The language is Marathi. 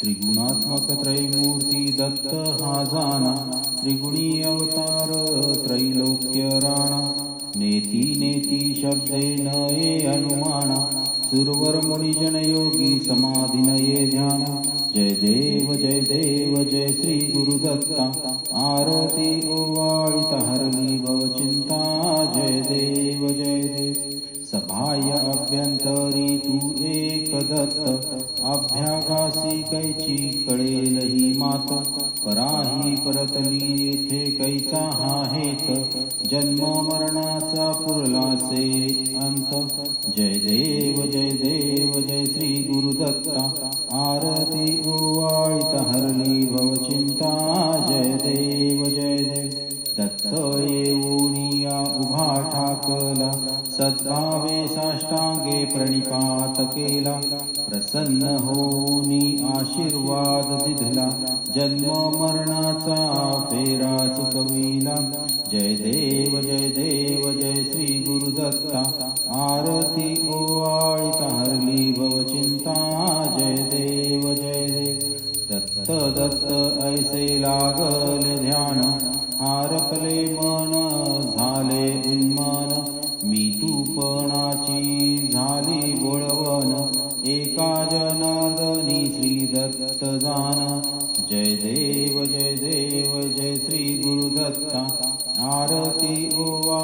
त्रिगुणात्मक त्रैमूर्ती दत्त हा जाना त्रिगुणी अवतार त्रैलोक्य राणा नेती नेती शब्दे ये अनुमाना सुरवर मुनिजन योगी समाधिन ये ध्यान जय देव जय देव जय श्री गुरुदत्ता आरती ओवाळित हरली भव चिंता जय देव जय सभाय अभ्यंतरी तू एक दत्त अभ्यागासी कैची कळेल ही मात। पराही परतली येथे कैचा हा हेत। जन्म मरणाचा पुरलासे अंत। जय देव जय देव जय श्री गुरुदत्ता आरती ओवाळित हरली भव चिंता। जय देव जय देव। दत्त या उभा ठाकला सद्भावे साष्टांगे प्रणिपात केला. प्रसन्न होऊनी आशीर्वाद दिधला जन्म मरणाचा फेरा चुकविला. जय देव जय देव जय श्री गुरुदत्ता. आरती ओवाळित हरली भव चिंता. जय देव जय देव. दत्त दत्त ऐसे लागल ध्यान. हारपले मन झाले उन्मान. मी तूपणाची झाली बोळवण. एका जनार्दनी श्री दत्त जान जय देव जय देव जय श्री गुरुदत्ता. आरती ओवा